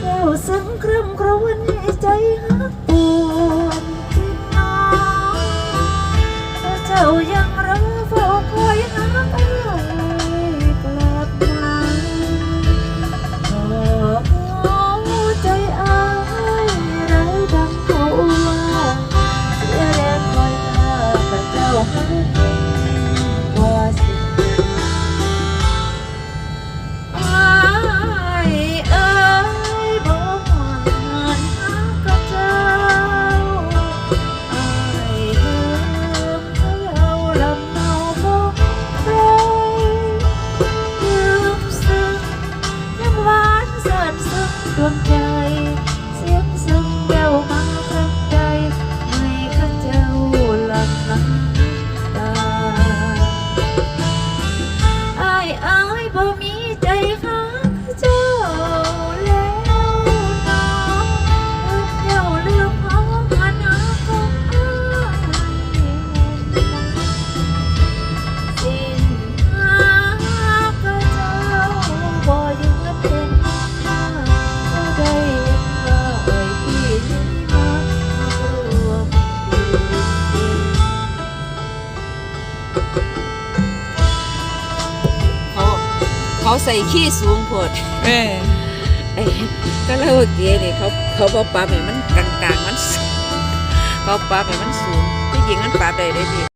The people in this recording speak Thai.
แก้ซึ้งคร่มครวนใจฮักปวดนองเจ้ายัง สาดซึ้ดวงใจ เสียงซึ้งแววมาครใดไม่ข้เจ้รับน้ำตอายอายบ่มีใจค่ะ เขาเขาใส่ขี้สูงโพดเออไอ้ก็เล่าเกียนี่ยเขาเขาบอปลาแม่มันกลางๆมันเขาปลาแม่มันสูงที่จริงมันปลาใดได้ดี